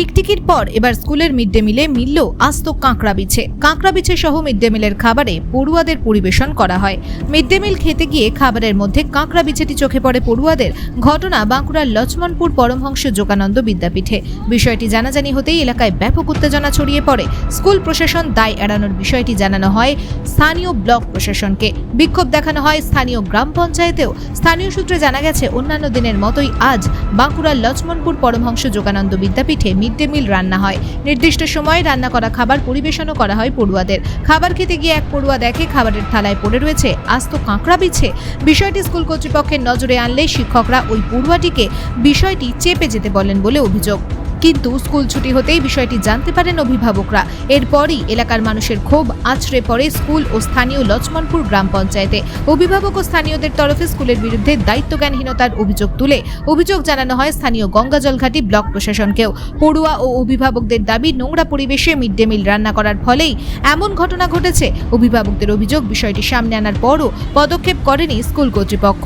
টিকটিকির পর এবার স্কুলের মিড ডে মিলে মিলল আস্ত কাঁকড়া বিছে কাঁকড়া বিছে সহ মিড ডে মিলের খাবারে পড়ুয়াদের পরিবেশন করা হয়। মিড ডে মিল খেতে গিয়ে খাবারের মধ্যে কাঁকড়া বিছেটি চোখে পড়ে পড়ুয়াদের। ঘটনা বাঁকুড়ার লক্ষ্মণপুর পরমহংস যোগানন্দ বিদ্যাপীঠে। বিষয়টি জানাজানি হতেই এলাকায় ব্যাপক উত্তেজনা ছড়িয়ে পড়ে। স্কুল প্রশাসন দায় এড়ানোর বিষয়টি জানানো হয় স্থানীয় ব্লক প্রশাসনকে। বিক্ষোভ দেখানো হয় স্থানীয় গ্রাম পঞ্চায়েতেও। স্থানীয় সূত্রে জানা গেছে, অন্যান্য দিনের মতোই আজ বাঁকুড়ার লক্ষ্মণপুর পরমহংস যোগানন্দ বিদ্যাপীঠে ডে মিল রান্না হয়। নির্দিষ্ট সময়ে রান্না করা খাবার পরিবেশনও করা হয় পড়ুয়াদের। খাবার খেতে গিয়ে এক পড়ুয়া দেখে খাবারের থালায় পড়ে রয়েছে আস্ত কাঁকড়া বিছে। বিষয়টি স্কুল কর্তৃপক্ষের নজরে আনলে শিক্ষকরা ওই পড়ুয়াটিকে বিষয়টি চেপে যেতে বলেন বলে অভিযোগ। কিন্তু স্কুল ছুটি হতেই বিষয়টি জানতে পারেন অভিভাবকরা। এরপরই এলাকার মানুষের ক্ষোভ আছড়ে পড়ে স্কুল ও স্থানীয় লক্ষ্মণপুর গ্রাম পঞ্চায়েতে। অভিভাবক ও স্থানীয়দের তরফে স্কুলের বিরুদ্ধে দায়িত্বজ্ঞানহীনতার অভিযোগ তুলে অভিযোগ জানানো হয় স্থানীয় গঙ্গাজলঘাটি ব্লক প্রশাসনকেও। পড়ুয়া ও অভিভাবকদের দাবি, নোংরা পরিবেশে মিড ডে মিল রান্না করার ফলেই এমন ঘটনা ঘটেছে। অভিভাবকদের অভিযোগ, বিষয়টি সামনে আনার পরও পদক্ষেপ করেনি স্কুল কর্তৃপক্ষ।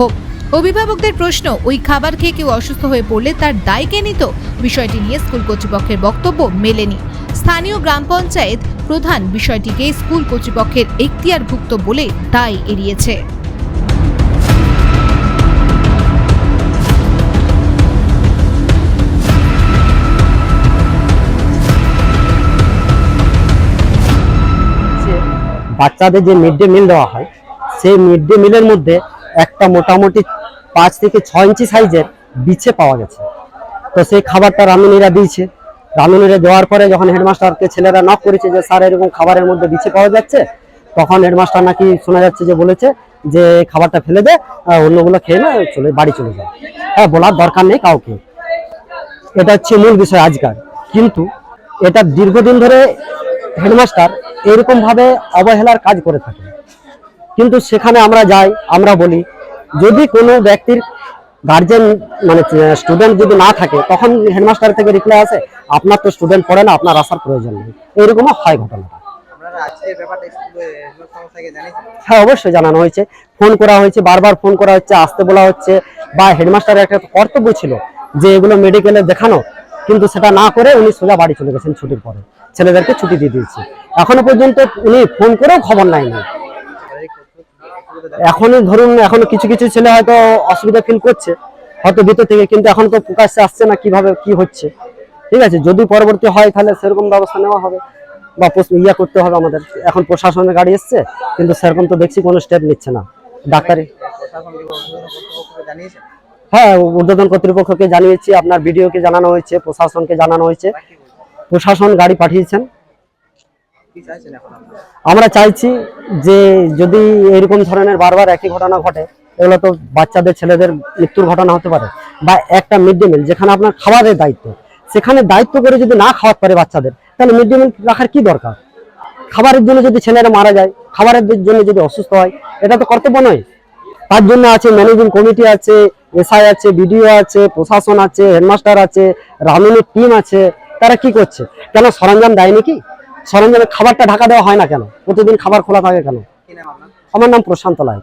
অভিভাবকদের প্রশ্ন, ওই খাবার খেয়ে কেউ অসুস্থ হয়ে পড়লে তার দায় কে নিত? বিষয়টি নিয়ে স্কুল কর্তৃপক্ষের বক্তব্য মেলেনি। স্থানীয় গ্রাম পঞ্চায়েত প্রধান বিষয়টিকে স্কুল কর্তৃপক্ষের এখতিয়ারভুক্ত বলে দায় এড়িয়েছে। বাচ্চাদের যে মিড ডে মিল দেওয়া হয়, সেই মিড ডে মিলের মধ্যে একটা মোটামুটি পাঁচ থেকে ছয় ইঞ্চি সাইজের বিছে পাওয়া গেছে। তো সেই খাবারটা রাঁধুনিরা দিয়েছে। রাঁধুনিরা দেওয়ার পরে যখন হেডমাস্টারকে ছেলেরা নক করেছে যে, স্যার, এরকম খাবারের মধ্যে বিছে পাওয়া যাচ্ছে? তখন হেডমাস্টার নাকি শোনা যাচ্ছে যে, বলেছে যে, খাবারটা ফেলে দে অন্যগুলো খেয়ে না, চলে, বাড়ি চলে যায় হ্যাঁ বলার দরকার নেই কাউকে। এটা হচ্ছে মূল বিষয় আজকাল। কিন্তু এটা দীর্ঘদিন ধরে হেডমাস্টার এরকম ভাবে অবহেলার কাজ করে থাকে। কিন্তু সেখানে আমরা যাই আমরা বলি যদি কোনো ব্যক্তির গার্জেন মানে স্টুডেন্ট যদি না থাকে তখন হেডমাস্টার থেকে রিপ্লাই আসে আপনার তো স্টুডেন্ট পড়ে না আপনার আসার প্রয়োজন নেই। এরকমও হয় ঘটনাটা। হ্যাঁ অবশ্যই জানানো হয়েছে। ফোন করা হয়েছে বারবার ফোন করা হচ্ছে আসতে বলা হচ্ছে বা হেডমাস্টারের একটা কর্তব্য ছিল যে এগুলো মেডিকেলে দেখানো কিন্তু সেটা না করে উনি সোজা বাড়ি চলে গেছেন ছুটির পরে। ছেলেদেরকে ছুটি দিয়ে দিয়েছে। এখনও পর্যন্ত উনি ফোন করেও খবর নেয়নি। এখনই ধরুন এখনও কিছু কিছু ছেলে হয়তো অসুবিধা ফিল করছে, হয়তো ভিতর থেকে, কিন্তু এখন তো প্রকাশ্যে আসছে না কীভাবে কি হচ্ছে। ঠিক আছে, যদি পরবর্তী হয় তাহলে সেরকম ব্যবস্থা নেওয়া হবে বা ইয়া করতে হবে আমাদের। এখন প্রশাসনের গাড়ি এসছে, কিন্তু সেরকম তো দেখছি কোনো স্টেপ নিচ্ছে না। ডাক্তারি। হ্যাঁ ঊর্ধ্বতন কর্তৃপক্ষকে জানিয়েছি, আপনার বিডিওকে জানানো হয়েছে, প্রশাসনকে জানানো হয়েছে। প্রশাসন গাড়ি পাঠিয়েছেন কি চাইছেন এখন আপনারা আমরা চাইছি যে যদি এরকম ধরনের বারবার একই ঘটনা ঘটে এগুলো তো বাচ্চাদের, ছেলেদের মৃত্যুর ঘটনা হতে পারে। বা একটা মিড ডে মিল, যেখানে আপনার খাবারের দায়িত্ব, সেখানে দায়িত্ব করে যদি না খাওয়াতে পারে বাচ্চাদের, তাহলে মিড ডে মিল রাখার কি দরকার? খাবারের জন্য যদি ছেলেরা মারা যায়, খাবারের জন্য যদি অসুস্থ হয়, এটা তো কর্তব্য নয়। তার জন্য আছে ম্যানেজিং কমিটি আছে, এসআই আছে, বিডিও আছে, প্রশাসন আছে, হেডমাস্টার আছে রানুনির টিম আছে। তারা কি করছে? কেন সরঞ্জাম দেয়নি কি? সরঞ্জামে খাবারটা ঢাকা দেওয়া হয় না কেন? প্রতিদিন খাবার খোলা থাকে কেন? আমার নাম প্রশান্ত লাইক